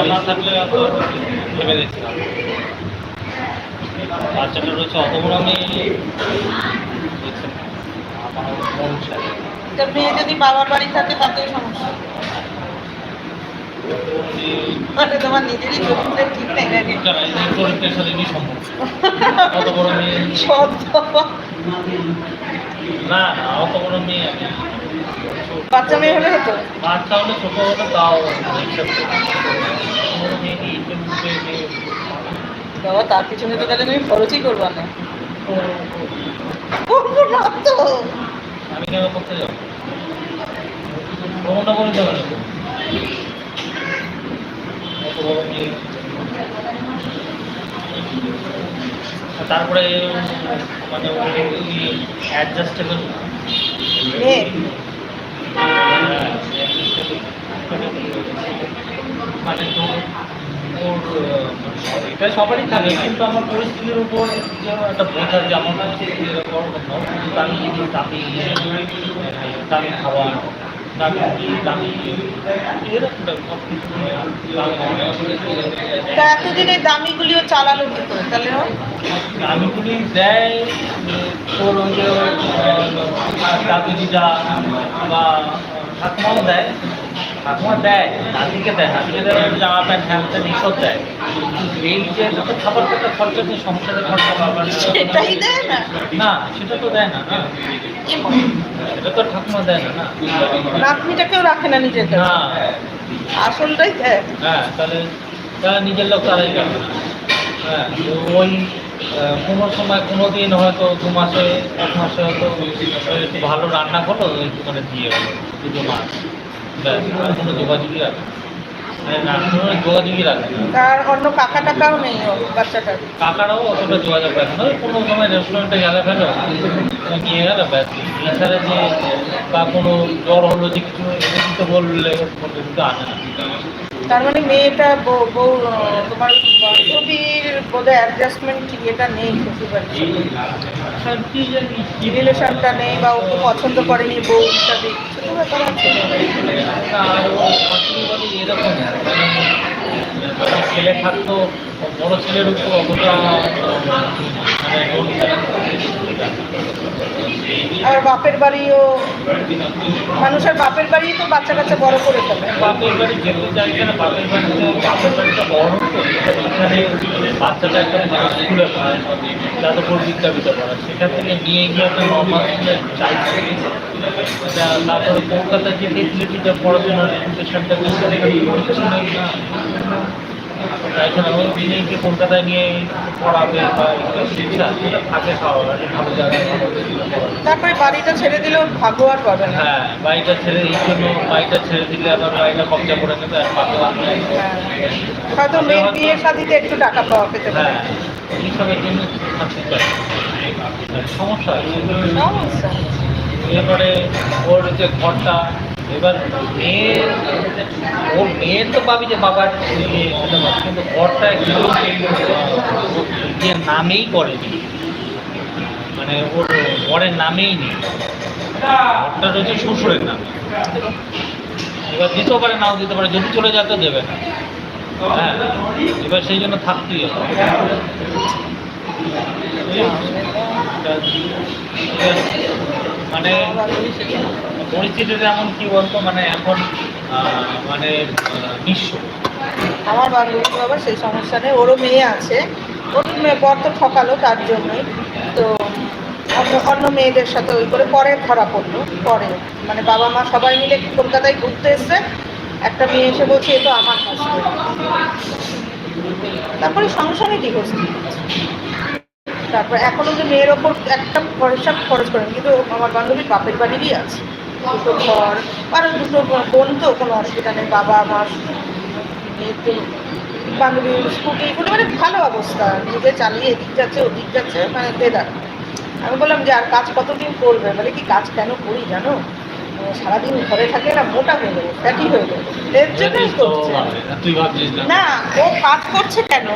বাচ্চাটা না থাকলে হয়তো ভেবে দেখছিলাম বাচ্চাটা রয়েছে অত বড় আমি দেখছেন আমার মন চাই তো মেয়ে যদি বাবার বাড়ি থাকে তাতেও সমস্যা। তোমার নিজেরই ঠিক নেই নাকি? চরিত্রের সাথে কি সম্ভব অত বড় মেয়ে সত্য না না অত বড় মেয়ে বাচ্চা মেয়ে হলে হতো? বাচ্চা হলে ছোট হলে তাও বাবা তার পিছনে তো তাহলে তুমি খরচই করবা না। করব না তো আমি কেন করতে যাব? ভ্রমণটা করে যাবে না তারপরে মানে অ্যাডজাস্টেবল মানে এটা সবারই থাকে কিন্তু আমার পরিস্থিতির উপর একটা বোঝা যে আমার কাছে দামি জিনিস দামি দামি এরকম সব কিছু এতদিন এই দামিগুলিও চালালো কি করে? তাহলে দামিগুলি দেয়, তোর ওই দাদু দিদা বা ঠাকুমাও দেয় ঠাকুমা দেয় নাতিকে দেয় নাতিকে দেয় জামা প্যান্ট হ্যাঁ ত্যান এইসব দেয়। এই যে যত খাবার টাবার খরচা নেই সংসারের খরচা বাবার না। না সেটা তো দেয় না সেটা তো ঠাকুমা দেয় না না। নাতনিটাকেও রাখে না নিজের না। আসলটাই দেয়। হ্যাঁ তাহলে তারা নিজের লোক তারাই যাবে হ্যাঁ ওই কোনো সময় কোনো দিন হয়তো দু মাসে এক মাসে হয়তো ভালো রান্না করল একটু করে দিয়ে গেলো। দুটো মাছ আর কোনো রাখে না অন্য কাকা টাকাও নেই কাকারাও অতটা যোগাযোগ না। কোনো সময় রেস্টুরেন্টে গেলে যে, বা কোনো জ্বর হলো যে কিছু বললে কিন্তু আনে না। তার মানে মেয়েটা বউ তোমার বান্ধবীর বোধহয় অ্যাডজাস্টমেন্ট কি এটা নেই কি রিলেশনটা নেই বা ওকে পছন্দ করেনি বউ হিসাবে কিছু ব্যাপার আছে ছেলে থাকতো বড় ছেলের উপর অতটা মানে আর বাপের বাড়িও মানুষের বাপের বাড়ি তো বাচ্চা কাচ্চা বড় করে ফেলে। বাপের বাড়ি যেতে চাইছে না বাপের বাড়িতে বাপের বাড়িটা বড় এখানে বাচ্চাটা একটা ভালো স্কুলে পড়ে যাদবপুর বিদ্যাপীঠে পড়ে সেখান থেকে নিয়ে গিয়ে নর্মাল চাইছে। তারপরে কলকাতায় যে ফেসিলিটিটা পড়াশোনার এডুকেশনটা সেখানে নেই না এখানে ওই কলকাতায় নিয়ে পড়াবে বা শিক্ষা সেটা থাকে খাওয়া ভালো জায়গায় তারপরে বাড়িটা ছেড়ে দিলেও ভাগ্য আর পাবে না। হ্যাঁ বাড়িটা ছেড়ে এই জন্য বাড়িটা ছেড়ে দিলে আবার বাড়িটা কবজা করে নেবে আর পাবে হ্যাঁ। হয়তো মেয়ের বিয়ে শাদিতে একটু টাকা পাওয়া পেতে পারে। হ্যাঁ এইসবের জন্য চাই। সমস্যা। এবারে ওর যে ঘরটা, এবার মেয়ের ওর মেয়ের তো পাবি যে বাবার। কিন্তু ঘরটা যে নামেই করেনি। মানে ওর বরের নামেই নেই। ঘরটা রয়েছে শ্বশুরের নামে। এবার দিতেও পারে, নাও দিতে পারে। যদি চলে যেতে দেবে না। হ্যাঁ এবার সেই জন্য থাকতেই হবে। মানে পরিস্থিতিটা এমন কি বলতো মানে এখন মানে নিঃস্ব। আমার বান্ধবী বাবা সেই সমস্যা নেই, ওরও মেয়ে আছে। ওর বর তো ঠকালো তার জন্যই। তো অন্য অন্য মেয়েদের সাথে ওই করে পরে ধরা পড়ল, পরে। মানে বাবা মা সবাই মিলে কলকাতায় ঘুরতে এসছে। একটা মেয়ে এসে বলছে, এ তো আমার হাসবেন্ড তারপরে সংসারে ডিভোর্স তারপর এখনও যে মেয়ের ওপর একটা পয়সা খরচ করেন কিন্তু আমার বান্ধবীর বাপের বাড়িরই আছে। দুটো ঘর কারণ দুটো বোন তো কোনো অসুবিধা নেই বাবা মা বান্ধবীর স্কুটি এগুলো মানে ভালো অবস্থা। নিজে চালিয়ে এদিক যাচ্ছে ওদিক যাচ্ছে মানে বেদার আমি বললাম যে আর কাজ কতদিন করবে? বলে কি কাজ কেন করি জানো? মানে সারাদিন ঘরে থাকে না মোটা হয়ে যাবে ফ্যাটি হয়ে যাবে। এর জন্যই করছে। তুই ভাবছিস না? না ও কাজ করছে কেন?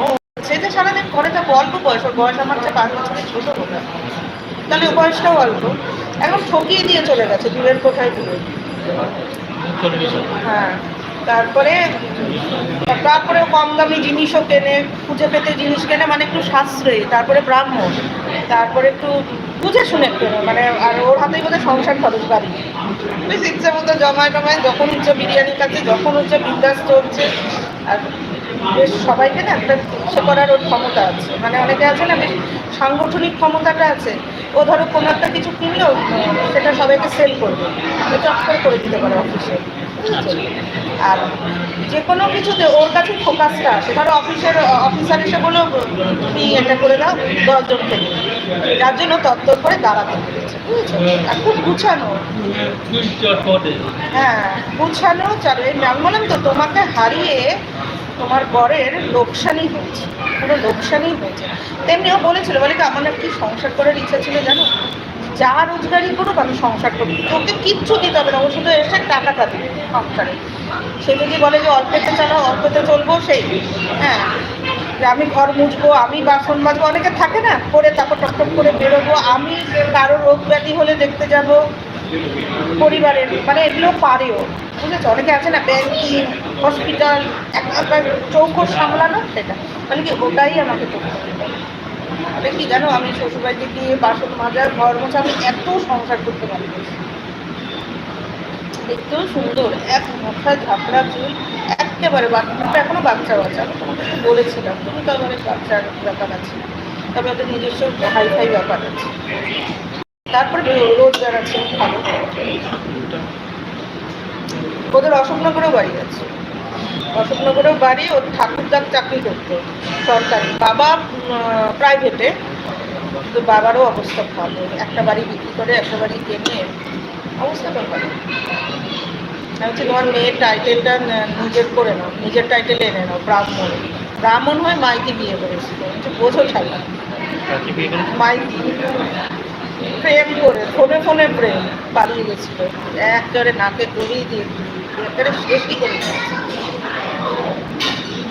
সে যে সারাদিন ঘরে থাকবে অল্প বয়স ওর বয়স আমার চেয়ে পাঁচ বছরের ছোট বোধ হয়। তাহলে বয়সটাও অল্প। এখন ঠকিয়ে দিয়ে চলে গেছে দূরের কোথায় দূরে। হ্যাঁ তারপরে তারপরে কম দামি জিনিসও কেনে খুঁজে পেতে জিনিস কেনে মানে একটু সাশ্রয়ী তারপরে ব্রাহ্মণ তারপরে একটু বুঝে শুনে কেনে মানে আর ওর হাতেই বোধহয় সংসার খরচ বাড়ি। ইচ্ছে মতো জমায় টমায় যখন হচ্ছে বিরিয়ানি খাচ্ছে যখন হচ্ছে বিন্দাস চলছে আর বেশ সবাইকে না একটা ইচ্ছে করার ওর ক্ষমতা আছে। মানে অনেকে আছে না বেশ সাংগঠনিক ক্ষমতাটা আছে। ও ধরো কোনো একটা কিছু কিনলো সেটা সবাইকে সেল করবে ও চক্কর করে দিতে পারে অফিসে আর যে কোনো কিছুতে ওর কাছে ফোকাসটা আসে ধরো অফিসের অফিসার এসে বলল তুমি এটা করে দাও দশজন থেকে। যার জন্য তত্তর করে দাঁড়াতে আর খুব গুছানো। হ্যাঁ গুছানো চালু আমি বললাম তো তোমাকে হারিয়ে তোমার বরের লোকসানই হয়েছে পুরো লোকসানই হয়েছে তেমনিও বলেছিল, বলে কি, আমার কি সংসার করার ইচ্ছা ছিল জানো? যা রোজগারই করুক, আমি সংসার করি তোকে কিচ্ছু দিতে হবে না, ও শুধু এসে টাকাটা দিবে সংসারে। সে যদি বলে যে অল্পেতে চালাও, অল্পেতে চলবো, সেই। হ্যাঁ আমি ঘর মুছবো, আমি বাসন মাজবো, অনেকে থাকে না, করে তারপর টপ করে বেরোবো, আমি কারও রোগ ব্যাধি হলে দেখতে যাব পরিবারের মানে এগুলো পারেও। বুঝেছ? অনেকে আছে না ব্যাংকিং হসপিটাল একটা চৌকো সামলানো সেটা। মানে কি, ওটাই আমাকে করতে হবে। কি, জানো, আমি শ্বশুরবাড়িতে গিয়ে বাসন মাজার, ঘর মোছা, আমি এত সংসার করতে পারি দেখতেও সুন্দর, এক মাথা ঝাপড়া চুল, একেবারে বাচ্চা। এখনও বাচ্চা বাচ্চা বলেছিলাম, তুমি তো আমার বাচ্চার ব্যাপার আছে। তবে ওদের নিজস্ব হাইফাই ব্যাপার আছে। তারপরে রোজগার আছে ভালো। ওদের অশোকনগরেও বাড়ি আছে। অশোকনগরেও বাড়ি ওর ঠাকুরদার চাকরি করতো সরকারি। বাবা প্রাইভেটে কিন্তু বাবারও অবস্থা ভালো। একটা বাড়ি বিক্রি করে একটা বাড়ি কিনে অবস্থা আমি হচ্ছে তোমার মেয়ের টাইটেলটা নিজের করে নাও নিজের টাইটেল এনে নাও ব্রাহ্মণ। ব্রাহ্মণ হয়ে মাইকে বিয়ে করেছিল। বোঝো ঠান্ডা মাইকি প্রেম করে, ফোনে ফোনে প্রেম পালিয়ে গেছিল। একবারে নাকে দড়িয়ে দিয়ে একেবারে শেষই করে।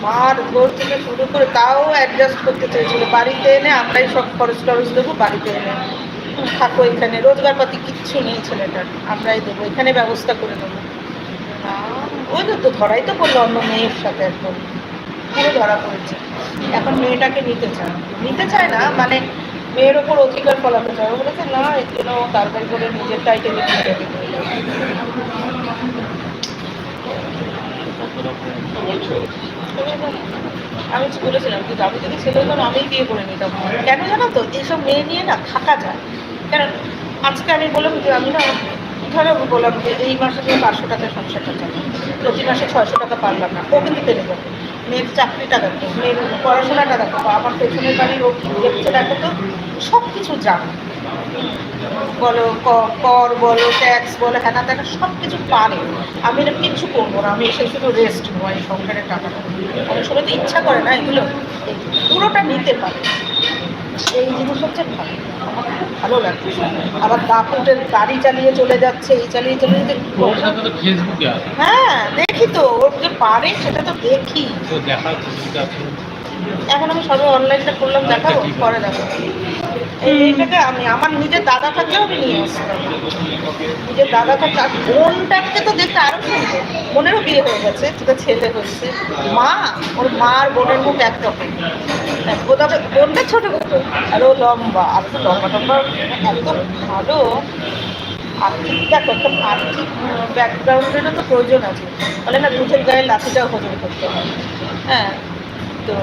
মার ঘর থেকে শুরু করে তাও অ্যাডজাস্ট করতে চেয়েছিল। বাড়িতে এনে আমরাই সব খরচ টরচ দেবো, বাড়িতে এনে থাকো এখানে। রোজগার পাতি কিচ্ছু নেই ছেলেটার, আমরাই দেবো, এখানে ব্যবস্থা করে দেবো। ওই তো তো ধরাই তো করল অন্য মেয়ের সাথে একদম। পুরো ধরা পড়েছে। এখন মেয়েটাকে নিতে চায়। নিতে চায় না মানে মেয়ের ওপর অধিকার ফলাতে চায়। ও বলেছে, না, এর জন্য ও করে নিজের টাইটেলে আমি বলেছিলাম কিন্তু আমি যদি ছেলে হতাম আমিই বিয়ে করে নিতাম। কেন জানো তো, এইসব মেয়ে নিয়ে না থাকা যায়। কেন? আজকে আমি বললাম যে, আমি না ধরো বললাম যে এই মাসে তুমি পাঁচশো টাকা সংসারটা চাই প্রতি মাসে ছয়শো টাকা পারলাম না ও কিন্তু পেরে যাবে মেয়ের চাকরিটা দেখো, মেয়ের পড়াশোনাটা দেখো, আমার পেছনের বাড়ির ও দেখছে দেখো তো সব কিছু জানো। বলো কর বলো ট্যাক্স বলো হ্যানা ত্যানা সব কিছু পারে। আমি এটা কিচ্ছু করব না, আমি এসে শুধু রেস্ট এই সংসারের টাকাটা। অনেক সময় তো ইচ্ছা করে না এগুলো। পুরোটা নিতে পারে। এই জিনিস হচ্ছে ভালো। আমার খুব ভালো লাগছে আবার দাপুটের গাড়ি চালিয়ে চলে যাচ্ছে এই চালিয়ে চলে ফেসবুকে হ্যাঁ দেখি তো ওর যে পারে সেটা তো দেখি। এখন আমি সবে অনলাইনটা করলাম দেখাবো পরে দেখাবো আমি, আমার নিজের দাদা থাকলেও আমি নিয়ে নিজের দাদা আর তো দেখতে আরও সুন্দর। বোনেরও বিয়ে হয়ে গেছে হচ্ছে। মা, ওর বোনের মুখ বোনটা ছোট ছোট আর লম্বা। আর তো লম্বা লম্বা এত ভালো। আর্থিক দেখো, একটা আর্থিক ব্যাকগ্রাউন্ডেরও তো প্রয়োজন আছে। বলে না, দুধের গায়ে লাঠিটাও হজম করতে হয়। হ্যাঁ তো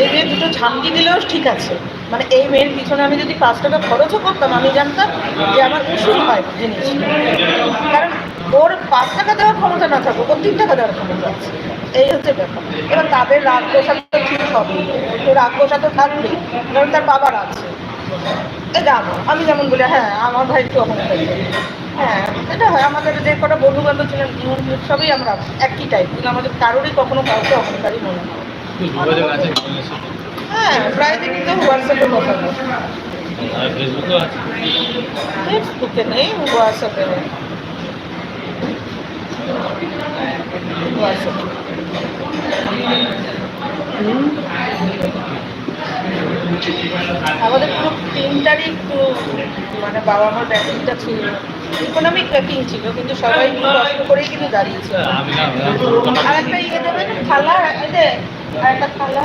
এই মেয়ে দুটো ঝামকি দিলেও ঠিক আছে। মানে এই মেয়ের পিছনে আমি যদি পাঁচ টাকা খরচও করতাম, আমি জানতাম যে আমার উসুল হয় জিনিস। কারণ ওর পাঁচ টাকা দেওয়ার ক্ষমতা না থাকুক, ওর তিন টাকা দেওয়ার ক্ষমতা আছে। এই হচ্ছে ব্যাপার। এবার তাদের রাগ পোষা তো ঠিক হবে তো রাগ পোষা তো থাকবেই, কারণ তার বাবার আছে। যাব আমি যেমন বলি হ্যাঁ আমার ভাই একটু হ্যাঁ এটা হয়, আমাদের যে কটা বন্ধু বান্ধব ছিলেন সবই আমরা একই টাইপ কিন্তু আমাদের কারোরই কখনো কাউকে অহংকারী মনে হয় হ্যাঁ প্রায় দিন তো হোয়াটসঅ্যাপে কথা বলি। আর আছে? ফেসবুকে নেই হোয়াটসঅ্যাপে নেই। হোয়াটসঅ্যাপে আমাদের পুরো তিনটারই একটু মানে বাবা আমার ব্যাকিংটা ছিল। ইকোনমিক ব্যাকিং ছিল কিন্তু সবাই কষ্ট করেই কিন্তু দাঁড়িয়েছিল আর একটা ইয়ে দেবেন থালা এই আর একটা থালা।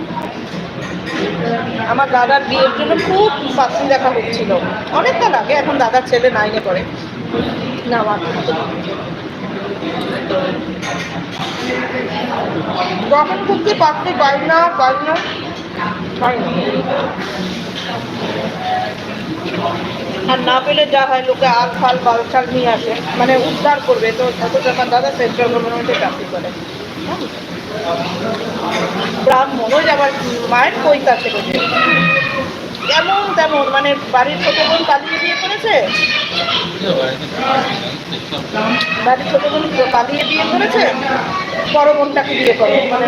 আমার দাদার বিয়ের জন্য খুব পাত্রী দেখা হচ্ছিল। অনেকটা আগে এখন দাদার ছেলে নাইনে পড়ে। না, আমার যখন খুঁজছি পাত্রী পাই না পাই না। পাই আর না পেলে যা হয়, লোকে আগ ফাল বালছাল নিয়ে আসে। মানে উদ্ধার করবে, তো এত টাকা দাদা সেন্ট্রাল গভর্নমেন্টে চাকরি করে। ব্রাহ্মণ ওই আবার মায়ের ছিল যে যেমন তেমন মানে বাড়ির ছোট বোন পালিয়ে বিয়ে করেছে? বাড়ির ছোট বোন পালিয়ে বিয়ে করেছে? বড় বোনটাকে বিয়ে করে। মানে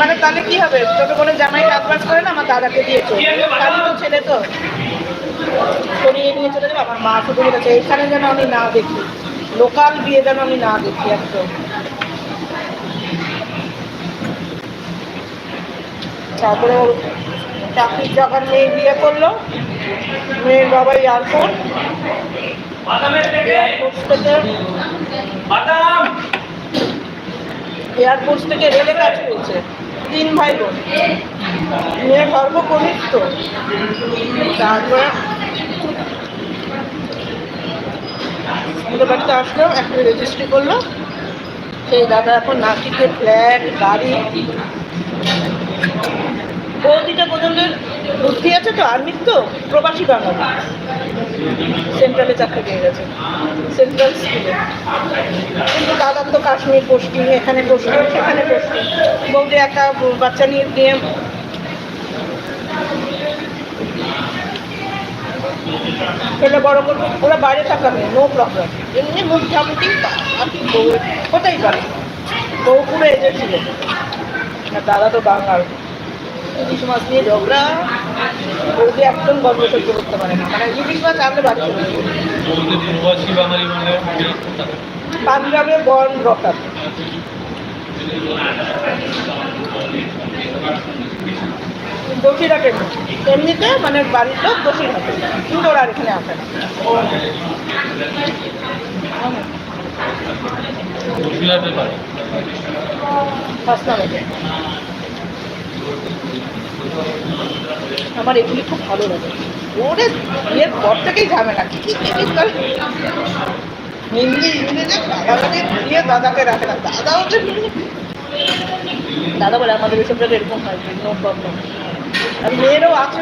মানে তাহলে কি হবে? ছোট বোনের জামাই কাজ বাজ করে না আমার দাদাকে দিয়ে চলবে তো ছেলে তো। সরিয়ে নিয়ে চলে যাবে, আমার মা শুধু বলেছে এইখানে যেন আমি না দেখি, লোকাল বিয়ে যেন আমি না দেখি একদম। তারপরে চাকরির যখন মেয়ে বিয়ে করল। মেয়ের বাবা এয়ারপোর্ট এয়ারপোর্ট থেকে রেলে কাজ পেয়েছে তিন ভাই বোন মেয়ে সর্বকনিষ্ঠ তারপরে বাড়িতে আসলো, একটা রেজিস্ট্রি করল। সেই দাদা এখন নাসিকের ফ্ল্যাট গাড়ি। বৌদিটা পর্যন্ত বুদ্ধি আছে তো আর্মির তো? প্রবাসী বাঙালি। সেন্ট্রালে চাকরি পেয়ে গেছে। সেন্ট্রাল স্কুলে কিন্তু দাদার তো কাশ্মীর পোস্টিং এখানে পোস্টিং সেখানে পোস্টিং বৌদি একটা বাচ্চা নিয়ে নিয়ে ওরা বাইরে নো প্রবলেম এমনি কোথায় পারে। বউ পুরো এসেছিল দাদা তো বাঙাল। ইলিশ মাছ নিয়ে ঝগড়া বৌদি একদম গল্প সহ্য করতে পারে না। মানে ইলিশ মাছ আনলে বাড়ি চলে যাবে। বলতে প্রবাসী বাঙালি মানে পাঞ্জাবে বন রকাত দোষীরাটে এমনিতে মানে বাড়ির লোক দোষী থাকে। কিন্তু ওরা এখানে আসে না। পারে হাসনাবাদে আমার এগুলি খুব ভালো লাগে। ওরে, বিয়ের পর থেকেই ইংরেজি দাদাকে দিয়ে দাদাকে রাখে না, দাদা ওকে দাদা বলে আমাদের এসব জায়গায় এরকম হয় নো প্রবলেম আর মেয়েরও আছে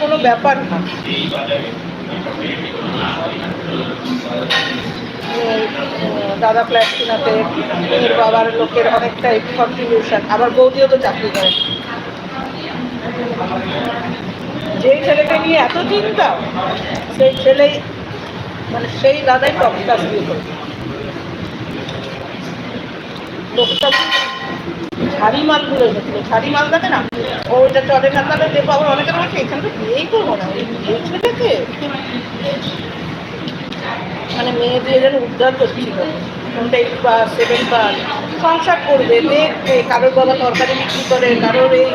কোনো ব্যাপার না। দাদা ফ্ল্যাট কিনাতে, মেয়ের বাবার লোকের অনেকটা কন্ট্রিবিউশন আবার বৌদিও তো চাকরি করে। যেই ছেলেকে নিয়ে এত চিন্তা, সেই ছেলেই মানে সেই দাদাই টপ ক্লাস বিয়ে করে লোকটা ঝাড়ি মালগুলো ঝাড়ি মাল দেখে না? দেখব আবার অনেকে বলছে, এখানে বিয়েই করব না। মানে মেয়ে দিয়ে যেন উদ্ধার সংসার করবে, দেখবে, কারোর বাবা তরকারি বিক্রি করে, কারোর এই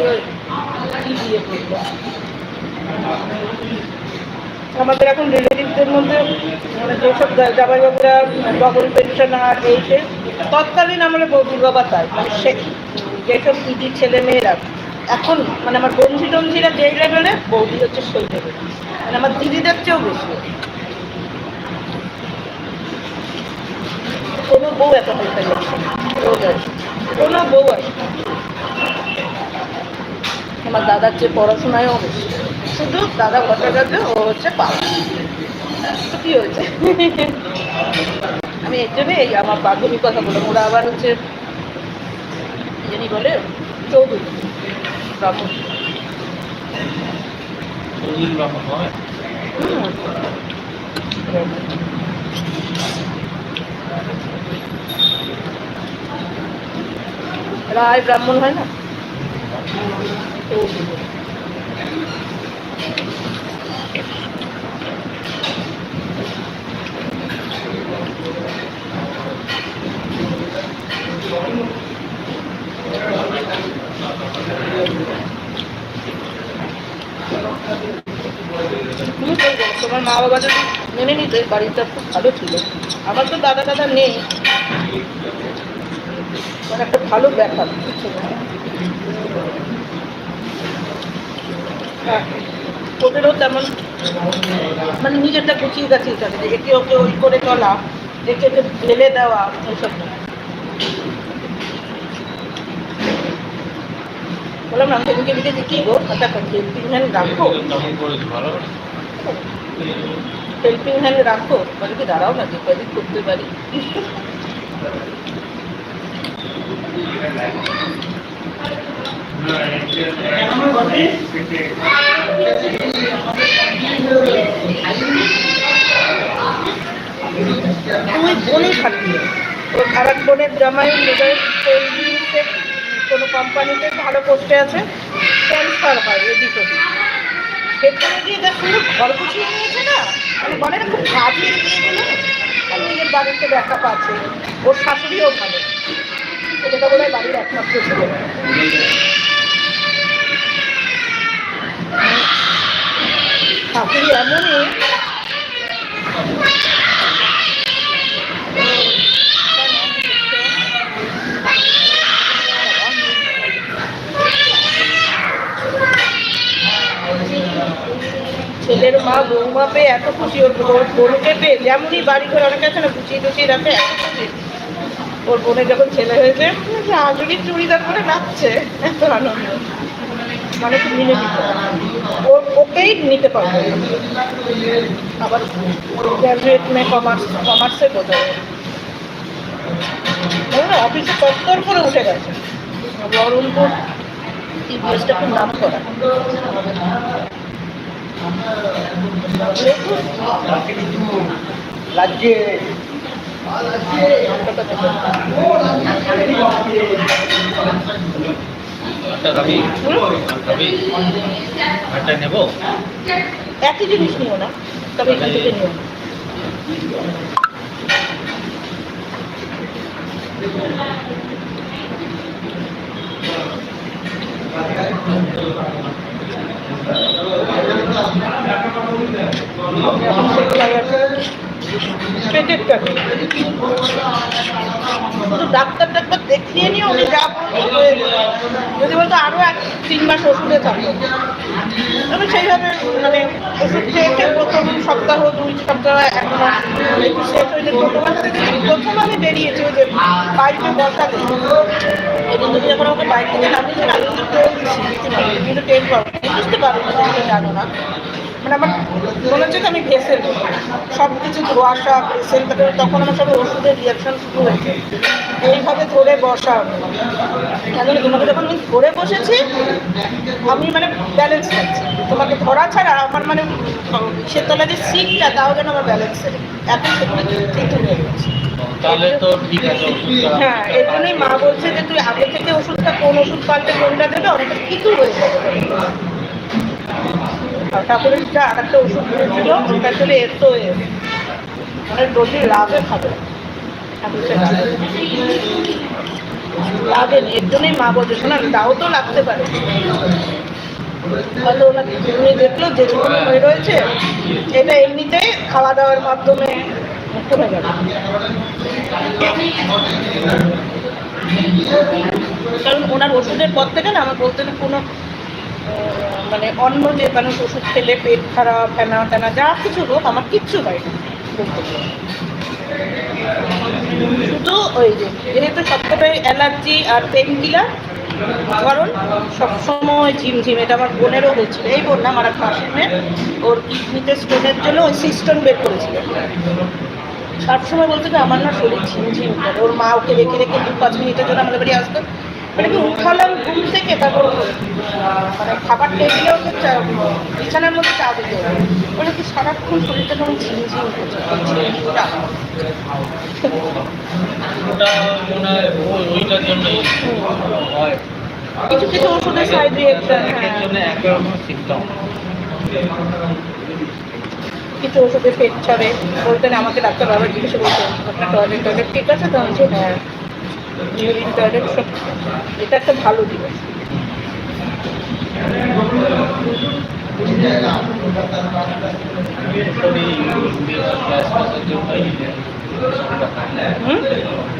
আমাদের এখন রিলেটিভদের মধ্যে মানে যেসব জামাইবাবুরা ডবল পেনশন আর এই সে তৎকালীন আমলে বৌদির বাবা তাই মানে সে যেসব দিদির ছেলে মেয়েরা এখন মানে আমার বন্ধু টন্ধুরা যেই লেভেলে বৌদি হচ্ছে সেই লেভেলে মানে আমার দিদিদের চেয়েও বেশি। কোনো বউ এত হালকা কোনো বউ আসে না। আমার দাদার চেয়ে পড়াশোনায়ও বেশি শুধু দাদা ভট্টাচার্য ও হচ্ছে পাওয়া তো কি হয়েছে? আমি এর জন্যই এই আমার বান্ধবীর কথা বললাম। ওরা আবার হচ্ছে যিনি বলে চৌধুরী ব্রাহ্মণ। চৌধুরী ব্রাহ্মণ হয় রায় ব্রাহ্মণ হয় না? তোমার মা বাবা যদি মেনে নিত, বাড়িটা খুব ভালো ছিল। আমার তো দাদা দাদা নেই। মানে একটা ভালো ব্যাপার ওদেরও তেমন মানে নিজেরটা গুছিয়ে গাছিয়ে চলে, যে একে ওকে ওই করে চলা, একে ওকে ঢেলে দেওয়া এইসব বললাম না সেদিনকে লিখেছি কি গো? একটা হেল্পিং হ্যান্ড রাখো। হেল্পিং হ্যান্ড রাখো, বলে কি, দাঁড়াও না যে কদিন করতে পারি। বোনই থাকবি ওর আর এক বোনের জামাই কোনো কোম্পানিতে ভালো পোস্টে আছে ট্রান্সফার হয় এদিক ওদিক সেখানে গিয়ে যা সুন্দর ঘর গুছিয়ে নিয়েছে না মানে নিজের বাড়িতে ব্যাকআপ আছে ওর শাশুড়িও ভালো এটা বলে বাড়ির একমাত্র ছেলে শাশুড়ি এমনই ছেলের মা বৌমা পেয়ে এত খুশি ওর বোনকে পেয়ে যেমনই বাড়ি ঘরে অনেকে আছে না, গুছিয়ে টুচিয়ে রাখে, এত খুশি। ওর বোনের যখন ছেলে হয়েছে আজুরি চুড়িদার করে নাচছে? এত আনন্দ। মানে খুব মিলে দিত ও ওকেই নিতে পারবে। আবার গ্র্যাজুয়েট মেয়ে কমার্স কমার্সে বোঝায় না অফিসে কত্তর করে উঠে গেছে। বহরমপুর টিভিএসটা খুব নাম করা। রাজ্যে একটা খাবি খাবি একটা নেব। একই জিনিস নিও না তবে এখান থেকে নিও সেগুলো আছে পেটেরটা নেই। শুধু ডাক্তার ডাক্তার দেখিয়ে নিও উনি যা। যদি বলতো আরও এক তিন মাস ওষুধে থাকো। আমি সেইভাবে মানে ওষুধ খেয়ে খেয়ে প্রথম সপ্তাহ, দুই সপ্তাহ, এক মাস শেষ হয়ে যেত। প্রথম প্রথম আমি বেরিয়েছি, ওই যে বাইকে বসাতে এবং থেকে নামিয়েছেন আমি কিন্তু টোল দিচ্ছি টেন পাবো বুঝতে পারো না জানো না। মানে আমার মনে হচ্ছে আমি ভেসে সব কিছু ধোয়াশা ভেসে তারপরে তখন আমার সব ওষুধের রিয়াকশন শুরু হয়েছে। এইভাবে ধরে বসা। কেন তোমাকে যখন আমি ধরে বসেছি আমি মানে ব্যালেন্স পাচ্ছি তোমাকে ধরা ছাড়া আমার মানে সে তলা যে সিটটা তাও যেন আমার ব্যালেন্সের এত সেগুলো কিন্তু হয়ে গেছে। তাহলে তো ঠিক আছে হ্যাঁ এর জন্যই মা বলছে যে তুই আগে থেকে ওষুধটা কোন ওষুধ পাল্টে কোনটা দেবে অনেকটা কিছু হয়ে যাবে। ঠাকুরের যা আর একটা ওষুধ দিয়েছিল ওটা ছিল এসো এস অনেক রোগী লাভে খাবে। না, এর জন্যই মা বলছে শোনা তাও তো লাগতে পারে। হয়তো ওনার উনি দেখল যে হয়ে রয়েছে এটা এমনিতেই খাওয়া দাওয়ার মাধ্যমে কমে যাবে। কারণ ওনার ওষুধের পর থেকে না আমার বলতে কোনো মানে অন্য যে মানুষ ওষুধ খেলে পেট খারাপ, ফেনা টেনা, যা কিছু হোক আমার কিচ্ছু হয়। শুধু ওই যে, যেহেতু সবকটাই অ্যালার্জি আর পেন কিলার কারণ সবসময় ঝিমঝিম, এটা আমার বোনেরও হয়েছিল। এই না আমার এক মেয়ে ওর কিডনিতে স্টোনের জন্য ওই সিস্টেম বের করেছিল। সবসময় বলতে যে আমার না শরীর ঝিমঝিম ওর মা ওকে রেখে রেখে দু পাঁচ মিনিটের জন্য আমাদের বাড়ি আসতো। মানে কি উঠালাম ঘুম থেকে? তারপর মানে খাবার টেবিলে ওকে বিছানার মধ্যে চা দিতে ওটা কি সারাক্ষণ শরীরটা কেমন ঝিমঝিম করছে? হয় হয়। কিছু কিছু ওষুধের সাইড রিয়েকশন সিমটম কিছু ওষুধে পেট ছাড়ে বলতেন আমাকে ডাক্তার বাবা জিজ্ঞেস করতেন আপনার টয়লেট টয়লেট ঠিক আছে তো? হ্যাঁ। টয়লেট এটা একটা ভালো জিনিস হুম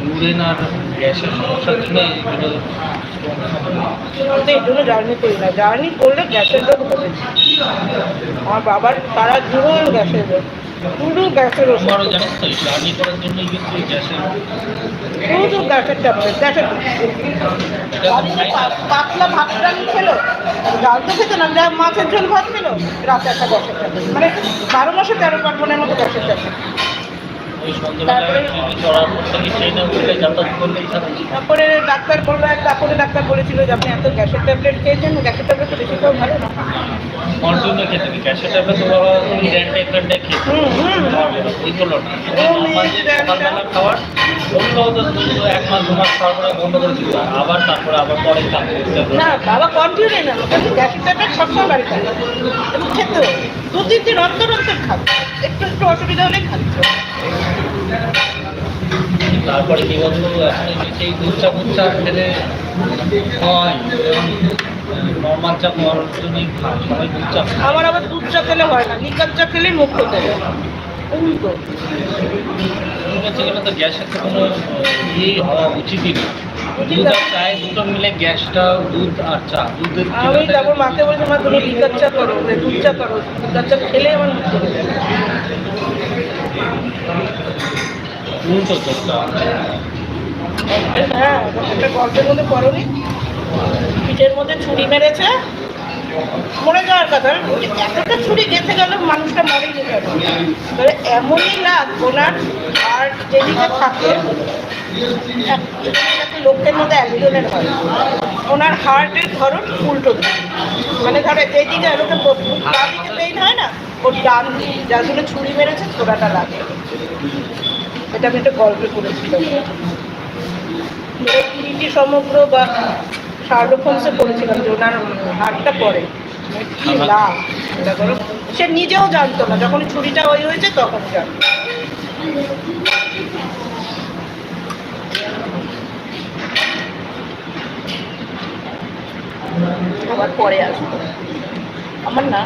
ইউরিন আর গ্যাসের সমস্যার জন্য তো এই জন্য জার্নি করি না জার্নি করলে গ্যাসের রোগ হবে আমার বাবার জীবন গ্যাসের রোগ গ্যাসের ওষুধ। জার্নি করার গ্যাসের গ্যাসের ট্যাবলেট গ্যাসের পাতলা ভাত ডাল খেলো ডাল তো খেতে না মাছের ঝোল ভাত খেলো রাতে একটা গ্যাসের ট্যাবলেট মানে বারো মাসে তেরো পার্বণের মতো গ্যাসের ট্যাবলেট তারপরে ডাক্তার বলল তারপরে ডাক্তার বলেছিল যে আপনি এত গ্যাসের ট্যাবলেট খেয়েছেন গ্যাসের ট্যাবলেট তো বেশি ভালো না। কন্টিনিউ খেতে কি গ্যাসের ট্যাবলেট তো বাবা ওই র্যান্ডে খেতে ওইগুলো না আমার খাওয়ার ওগুলো তো দুটো এক মাস দু মাস খাওয়ার পরে বন্ধ করে দিতে। আবার তারপরে আবার পরে খাব না বাবা কন্টিনিউ না। গ্যাসের ট্যাবলেট সবসময় বাড়িতে থাকে খেতে দু তিন দিন অন্তর অন্তর খাবে। একটু একটু অসুবিধা হলে খাচ্ছে তারপরে কি বলতো এখন সেই দুধ চা ফুদ খেলে হয় নর্মাল চা খাওয়ার জন্যই খায় সবাই দুধ চা। আমার আবার দুধ চা খেলে হয় না লিকার চা খেলেই মুখ উল্টো ঠিক তো গ্যাসের তো কোনো ইয়েই হওয়া উচিতই না দুধ আর চায় দুটো মিলে গ্যাসটা দুধ আর চা দুধের আমি ব্যাপারটা? তারপর মাকে বলছি মা তুমি লিকার চা করো দুধ চা করো লিকার চা খেলে আমার মুখ হ্যাঁ একটা গল্পের মধ্যে পিঠের মধ্যে ছুরি মেরেছে মরে যাওয়ার কথা এতটা ছুরি মানুষটা যেতে এমনই ওনার যেদিকে থাকে লোকের মধ্যে হয় ওনার হার্টের ধরন মানে ধরো যেদিকে পেইন হয় না ওর ডান যার জন্য ছুরি মেরেছে ছোড়াটা লাগে। এটা আমি একটা গল্পে পড়েছিলাম। নীতি সমগ্র বা শার্লক হোমসে পড়েছিলাম যে ওনার হাতটা পড়ে। কি লাভ? এটা করো সে নিজেও জানতো না যখন ছুরিটা ওই হয়েছে তখন জানতো। আবার পরে আসব। আমার না